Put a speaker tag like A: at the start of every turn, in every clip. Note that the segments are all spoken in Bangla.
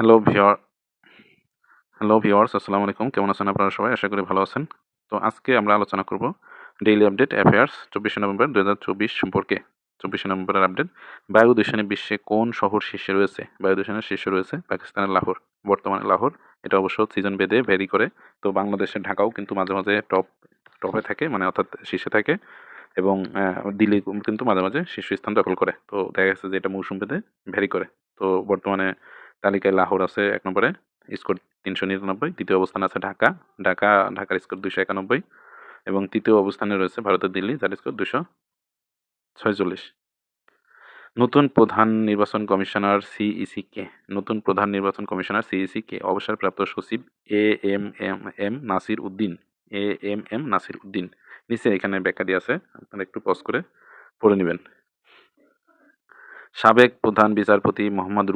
A: হ্যালো ভিওর হ্যালো ভিওয়ার্স আসসালামু আলাইকুম। কেমন আছেন আপনারা সবাই? আশা করি ভালো আছেন। তো আজকে আমরা আলোচনা করব ডেইলি আপডেট অ্যাফেয়ার্স চব্বিশে নভেম্বর দু হাজার চব্বিশ সম্পর্কে। চব্বিশে নভেম্বরের আপডেট বায়ু দূষণে বিশ্বে কোন শহর শীর্ষে রয়েছে? বায়ু দূষণের শীর্ষে রয়েছে পাকিস্তানের লাহোর, বর্তমানে লাহোর। এটা অবশ্য সিজন বেদে ভ্যারি করে। তো বাংলাদেশের ঢাকাও কিন্তু মাঝে মাঝে টপ টপে থাকে মানে অর্থাৎ শীর্ষে থাকে। এবং দিল্লি কিন্তু মাঝে মাঝে শীর্ষস্থান দখল করে। তো দেখা গেছে যে এটা মৌসুম ভেদে ভ্যারি করে। তো বর্তমানে তালিকায় লাহোর আছে এক নম্বরে, স্কোর তিনশো নিরানব্বই, দ্বিতীয় অবস্থানে আছে ঢাকা ঢাকা, ঢাকার স্কোর দুশো একানব্বই এবং তৃতীয় অবস্থানে রয়েছে ভারতের দিল্লি, যার স্কোর দুশো ছয়চল্লিশ। নতুন প্রধান নির্বাচন কমিশনার সিইসি কে, নতুন প্রধান নির্বাচন কমিশনার সিইসি কে, অবসরপ্রাপ্ত সচিব A M M M Nasir Uddin, A M M Nasir Uddin. নিচে এখানে ব্যাখ্যা দিয়ে আছে, আপনারা একটু পজ করে পড়ে নেবেন। সাবেক প্রধান বিচারপতি মোহাম্মদ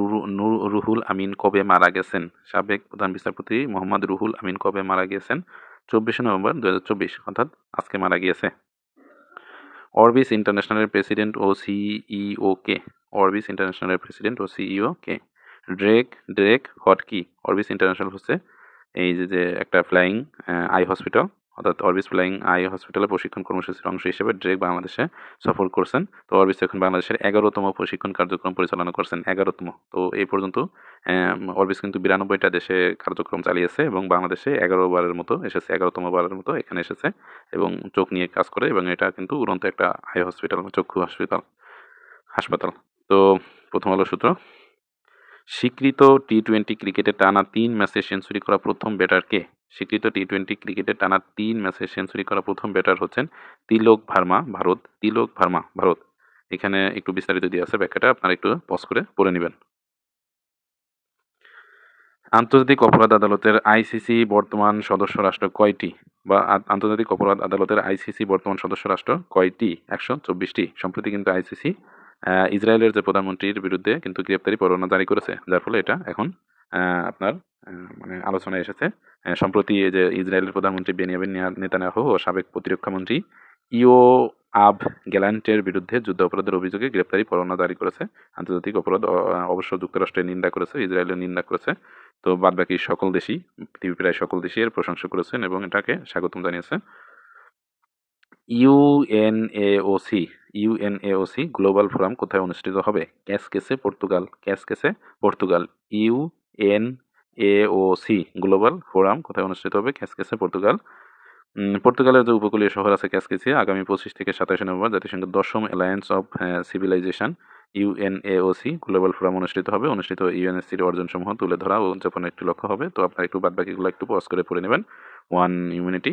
A: রুহুল আমিন কবে মারা গেছেন? সাবেক প্রধান বিচারপতি মোহাম্মদ রুহুল আমিন কবে মারা গিয়েছেন? চব্বিশে নভেম্বর দু হাজার চব্বিশ, অর্থাৎ আজকে মারা গিয়েছে। অরবিস ইন্টারন্যাশনালের প্রেসিডেন্ট ও সিইও কে? অরবিস ইন্টারন্যাশনালের প্রেসিডেন্ট ও সিইও কে? ড্রেক ড্রেক হটকি অরবিস ইন্টারন্যাশনাল হচ্ছে এই যে যে একটা ফ্লাইং, আই হসপিটাল। অর্থাৎ অরবিস ফ্লাইং আই হসপিটালের প্রশিক্ষণ কর্মসূচির অংশ হিসেবে ড্রেক বাংলাদেশে সফর করছেন। তো অরবিস এখন বাংলাদেশের এগারোতম প্রশিক্ষণ কার্যক্রম পরিচালনা করছেন, এগারোতম। তো এই পর্যন্ত অরবিস কিন্তু বিরানব্বইটা দেশে কার্যক্রম চালিয়েছে এবং বাংলাদেশে এগারো বারের মতো এসেছে, এগারোতম বারের মতো এখানে এসেছে এবং চোখ নিয়ে কাজ করে এবং এটা কিন্তু উড়ন্ত একটা আই হসপিটাল চক্ষু হসপিটাল হাসপাতাল। তো প্রথম আলো সূত্র, স্বীকৃত টি টোয়েন্টি ক্রিকেটে টানা তিন ম্যাচে সেঞ্চুরি করা প্রথম ব্যাটার কে? স্বীকৃত টি টোয়েন্টি ক্রিকেটে টানা তিন ম্যাচে সেঞ্চুরি করা প্রথম ব্যাটার হচ্ছেন তিলক ভার্মা, ভারত, তিলক ভার্মা, ভারত। এখানে একটু বিস্তারিত দিয়ে আছে ব্যাখ্যাটা, আপনারা একটু পজ করে পড়ে নেবেন। আন্তর্জাতিক অপরাধ আদালতের আইসিসি বর্তমান সদস্য রাষ্ট্র কয়টি? বা আন্তর্জাতিক অপরাধ আদালতের আইসিসি বর্তমান সদস্য রাষ্ট্র কয়টি? একশো চব্বিশটি। সম্প্রতি কিন্তু আইসিসি ইসরায়েলের যে প্রধানমন্ত্রীর বিরুদ্ধে কিন্তু গ্রেপ্তারি পরোয়ানা জারি করেছে। যার ফলে এটা এখন আপনার মানে আলোচনায় এসেছে। সম্প্রতি যে ইসরায়েলের প্রধানমন্ত্রী বেনিয়ামিন নেয়া- নেতানিয়াহু ও সাবেক প্রতিরক্ষা মন্ত্রী ইও আব গ্যালান্টের বিরুদ্ধে যুদ্ধ অপরাধের অভিযোগে গ্রেপ্তারি পরোয়ানা জারি করেছে। আন্তর্জাতিক অপরাধ অবশ্য যুক্তরাষ্ট্রের নিন্দা করেছে ইসরায়েলের নিন্দা করেছে। তো বাদবাকি সকল দেশই পৃথিবীর প্রায় সকল দেশই এর প্রশংসা করেছেন এবং এটাকে স্বাগতম জানিয়েছে। ইউএনএওসি ইউএনএওসি গ্লোবাল ফোরাম কোথায় অনুষ্ঠিত হবে? Cascais Portugal. Cascais Portugal UNAOC global forum, কোথায় অনুষ্ঠিত হবে? Cascais Portugal. পর্তুগালের যে উপকূলীয় শহর আছে ক্যাসকেসি আগামী পঁচিশ থেকে সাতাশে নভেম্বর জাতিসংঘের দশম alliance of civilization UNAOC global forum অনুষ্ঠিত হবে। অনুষ্ঠিত ইউএনএসসির অর্জনসমূহ তুলে ধরা ও উদযাপনের একটি লক্ষ্য হবে। তো আপনারা একটু বাদবাকিগুলো একটু পজ করে পড়ে নেবেন। ওয়ান ইউনিটি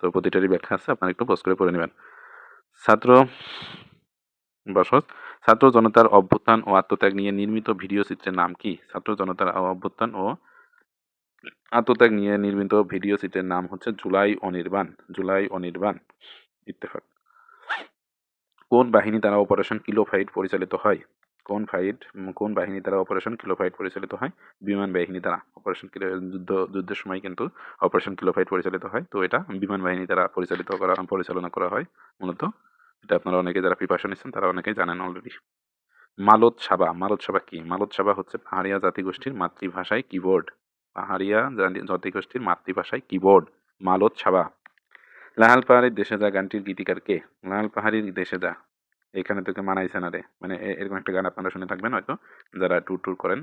A: তো প্রতিটারই ব্যাখ্যা আছে, আপনারা একটু পজ করে পড়ে নেবেন। ছাত্র বসত। ছাত্র জনতার অভ্যুত্থান ও আত্মত্যাগ নিয়ে নির্মিত ভিডিও চিত্রের নাম কি? ছাত্র জনতার অভ্যুত্থান ও আত্মত্যাগ নিয়ে নির্মিত ভিডিও চিত্রের নাম হচ্ছে জুলাই অনির্বাণ জুলাই অনির্বাণ, ইত্তেফাক। কোন বাহিনী দ্বারা অপারেশন কিলো ফাইট পরিচালিত হয়? কোন ফাইট, কোন বাহিনী দ্বারা অপারেশন কিলো ফাইট পরিচালিত হয়? বিমান বাহিনী দ্বারা অপারেশন কিলো, যুদ্ধ, যুদ্ধের সময় কিন্তু অপারেশন কিলো ফাইট পরিচালিত হয়। তো এটা বিমান বাহিনী দ্বারা পরিচালিত করা, পরিচালনা করা হয়, মূলত এটা আপনারা অনেকে যারা প্রিপারেশন নিচ্ছেন, তারা অনেকেই জানেন অলরেডি মালত সাবা মালত সাবা কি? মালত সাবা হচ্ছে পাহাড়িয়া জাতিগোষ্ঠীর মাতৃভাষায় কিবোর্ড। পাহাড়িয়া জাতিগোষ্ঠীর মাতৃভাষায় কিবোর্ড। মালত সাবা। লাল পাহাড়ির দেশে যা গানটির গীতিকার কে? লাল পাহাড়ির দেশে যা। এখানে তোকে মানাইছে না রে। মানে এরকম একটা গান আপনারা শুনে থাকবেন হয়তো। যারা ট্যুর ট্যুর করেন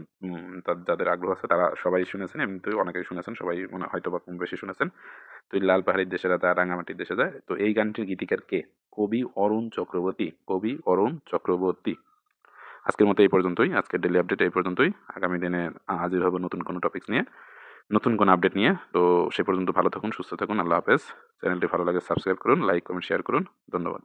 A: যাদের আগ্রহ আছে তারা সবাই শুনেছেন, এমনিতেও অনেকেই শুনেছেন, সবাই মনে হয়তো বা কম বেশি শুনেছেন। তো এই লাল পাহাড়ির দেশে যা রাঙামাটির দেশে যায় তো এই গানটির গীতিকার কে? কবি অরুণ চক্রবর্তী। কবি অরুণ চক্রবর্তী। আজকের মতো এই পর্যন্তই। আজকের ডেলি আপডেট এই পর্যন্তই। আগামী দিনে হাজির হব নতুন কোনো টপিকস নিয়ে, নতুন কোনো আপডেট নিয়ে। তো সে পর্যন্ত ভালো থাকুন, সুস্থ থাকুন। আল্লাহ হাফেজ। চ্যানেলটি ভালো লাগে সাবস্ক্রাইব করুন লাইক কমেন্ট শেয়ার করুন। ধন্যবাদ।